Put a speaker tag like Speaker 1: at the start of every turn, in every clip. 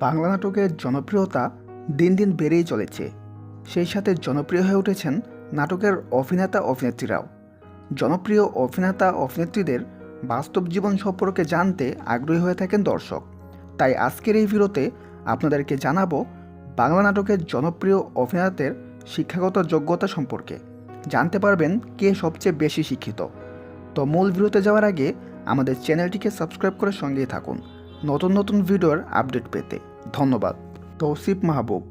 Speaker 1: বাংলা নাটকের জনপ্রিয়তা দিন দিন বেড়েই চলেছে। সেই সাথে জনপ্রিয় হয়ে উঠেছেন নাটকের অভিনেতা অভিনেত্রীরাও। জনপ্রিয় অভিনেতা অভিনেত্রীদের বাস্তব জীবন সম্পর্কে জানতে আগ্রহী হয়ে থাকেন দর্শক। তাই আজকের এই ভিডিওতে আপনাদেরকে জানাব বাংলা নাটকের জনপ্রিয় অভিনেতাদের শিক্ষাগত যোগ্যতা সম্পর্কে। জানতে পারবেন কে সবচেয়ে বেশি শিক্ষিত। তো মূল ভিডিওতে যাওয়ার আগে আমাদের চ্যানেলটিকে সাবস্ক্রাইব করে সঙ্গেই থাকুন। নতুন নতুন ভিডিওর আপডেট পেতে ধন্যবাদ। তৌসিফ মাহবুব,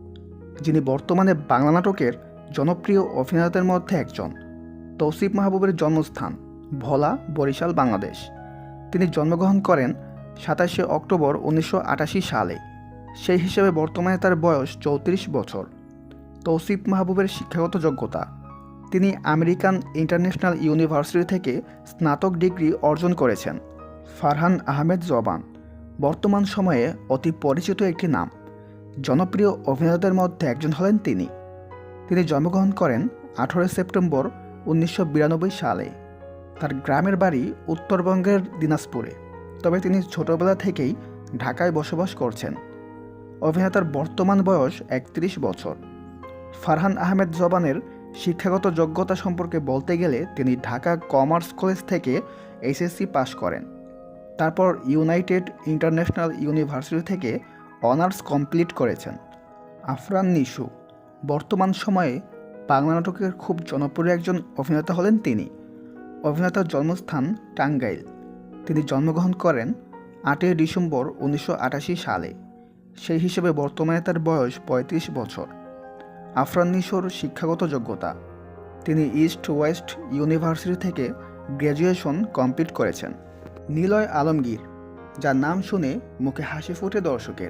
Speaker 1: যিনি বর্তমানে বাংলা নাটকের জনপ্রিয় অভিনেতাদের মধ্যে একজন। তৌসিফ মাহবুবের জন্মস্থান ভোলা, বরিশাল, বাংলাদেশ। তিনি জন্মগ্রহণ করেন সাতাশে অক্টোবর উনিশশো আটাশি সালে। সেই হিসেবে বর্তমানে তার বয়স চৌত্রিশ বছর। তৌসিফ মাহবুবের শিক্ষাগত যোগ্যতা, তিনি আমেরিকান ইন্টারন্যাশনাল ইউনিভার্সিটি থেকে স্নাতক ডিগ্রি অর্জন করেছেন। ফারহান আহমেদ জবান। বর্তমান সময়ে অতি পরিচিত একটি নাম। জনপ্রিয় অভিনেতাদের মধ্যে একজন হলেন তিনি। তিনি জন্মগ্রহণ করেন আঠারোই সেপ্টেম্বর উনিশশো বিরানব্বই সালে। তার গ্রামের বাড়ি উত্তরবঙ্গের দিনাজপুরে। তবে তিনি ছোটবেলা থেকেই ঢাকায় বসবাস করছেন। অভিনেতার বর্তমান বয়স একত্রিশ বছর। ফারহান আহমেদ জবানের শিক্ষাগত যোগ্যতা সম্পর্কে বলতে গেলে তিনি ঢাকা কমার্স কলেজ থেকে এসএসসি পাশ করেন। তারপর ইউনাইটেড ইন্টারন্যাশনাল ইউনিভার্সিটি থেকে অনার্স কমপ্লিট করেছেন। আফরান নিশু, বর্তমান সময়ে বাংলা নাটকের খুব জনপ্রিয় একজন অভিনেতা হলেন তিনি। অভিনেতার জন্মস্থান টাঙ্গাইল। তিনি জন্মগ্রহণ করেন আটই ডিসেম্বর উনিশশো আটাশি সালে। সেই হিসেবে বর্তমানে তার বয়স ৩৫ বছর। আফরান নিশোর শিক্ষাগত যোগ্যতা। তিনি ইস্ট ওয়েস্ট ইউনিভার্সিটি থেকে গ্র্যাজুয়েশন কমপ্লিট করেছেন। নিলয় আলমগীর, যার নাম শুনে মুখে হাসি ফুটে দর্শকের।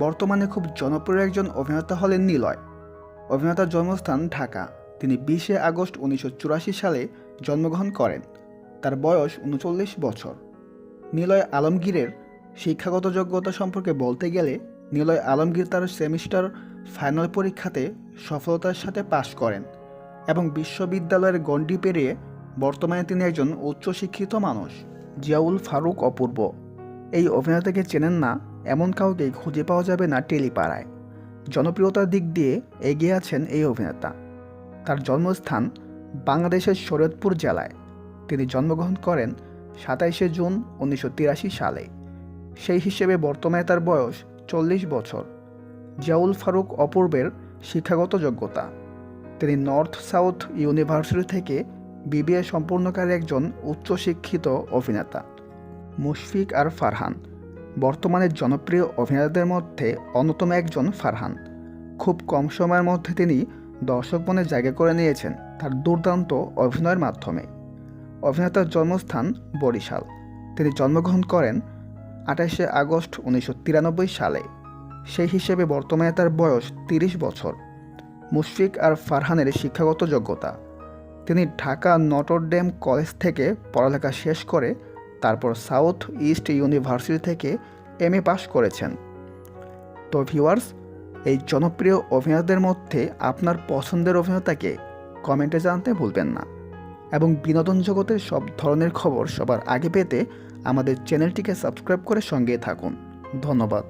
Speaker 1: বর্তমানে খুব জনপ্রিয় একজন অভিনেতা হলেন নিলয়। অভিনেতার জন্মস্থান ঢাকা। তিনি বিশে আগস্ট উনিশশো চুরাশি সালে জন্মগ্রহণ করেন। তার বয়স উনচল্লিশ বছর। নিলয় আলমগীরের শিক্ষাগত যোগ্যতা সম্পর্কে বলতে গেলে, নিলয় আলমগীর তার সেমিস্টার ফাইনাল পরীক্ষাতে সফলতার সাথে পাশ করেন এবং বিশ্ববিদ্যালয়ের গণ্ডি পেরিয়ে বর্তমানে তিনি একজন উচ্চশিক্ষিত মানুষ। জিয়াউল ফারুক অপূর্ব। এই অভিনেতাকে চেনেন না, এমন কাউকে খুঁজে পাওয়া যাবে না টেলিপাড়ায়। জনপ্রিয়তার দিক দিয়ে এগিয়ে আছেন এই অভিনেতা। তার জন্মস্থান বাংলাদেশের শরীয়তপুর জেলায়। তিনি জন্মগ্রহণ করেন সাতাইশে জুন উনিশশো তিরাশি সালে। সেই হিসেবে বর্তমানে তার বয়স চল্লিশ বছর। জিয়াউল ফারুক অপূর্বের শিক্ষাগত যোগ্যতা। তিনি নর্থ সাউথ ইউনিভার্সিটি থেকে বিবিএ সম্পূর্ণকারী একজন উচ্চশিক্ষিত অভিনেতা। মুশফিক আর ফারহান, বর্তমানে জনপ্রিয় অভিনেতাদের মধ্যে অন্যতম একজন ফারহান। খুব কম সময়ের মধ্যে তিনি দর্শক মনে জায়গা করে নিয়েছেন তার দুর্দান্ত অভিনয়ের মাধ্যমে। অভিনেতার জন্মস্থান বরিশাল। তিনি জন্মগ্রহণ করেন আঠাশে আগস্ট উনিশশো তিরানব্বই সালে। সেই হিসেবে বর্তমানে তার বয়স তিরিশ বছর। মুশফিক আর ফারহানের শিক্ষাগত যোগ্যতা তিনি ঢাকা নটরডেম কলেজ থেকে পড়ালেখা শেষ করে তারপর সাউথ ইস্ট ইউনিভার্সিটি থেকে এম এ পাশ করেছেন। তো ভিউয়ার্স, এই জনপ্রিয় অভিনেতাদের মধ্যে আপনার পছন্দের অভিনেতাকে কমেন্টে জানতে ভুলবেন না এবং বিনোদন জগতের সব ধরনের খবর সবার আগে পেতে আমাদের চ্যানেলটিকে সাবস্ক্রাইব করে সঙ্গে থাকুন। ধন্যবাদ।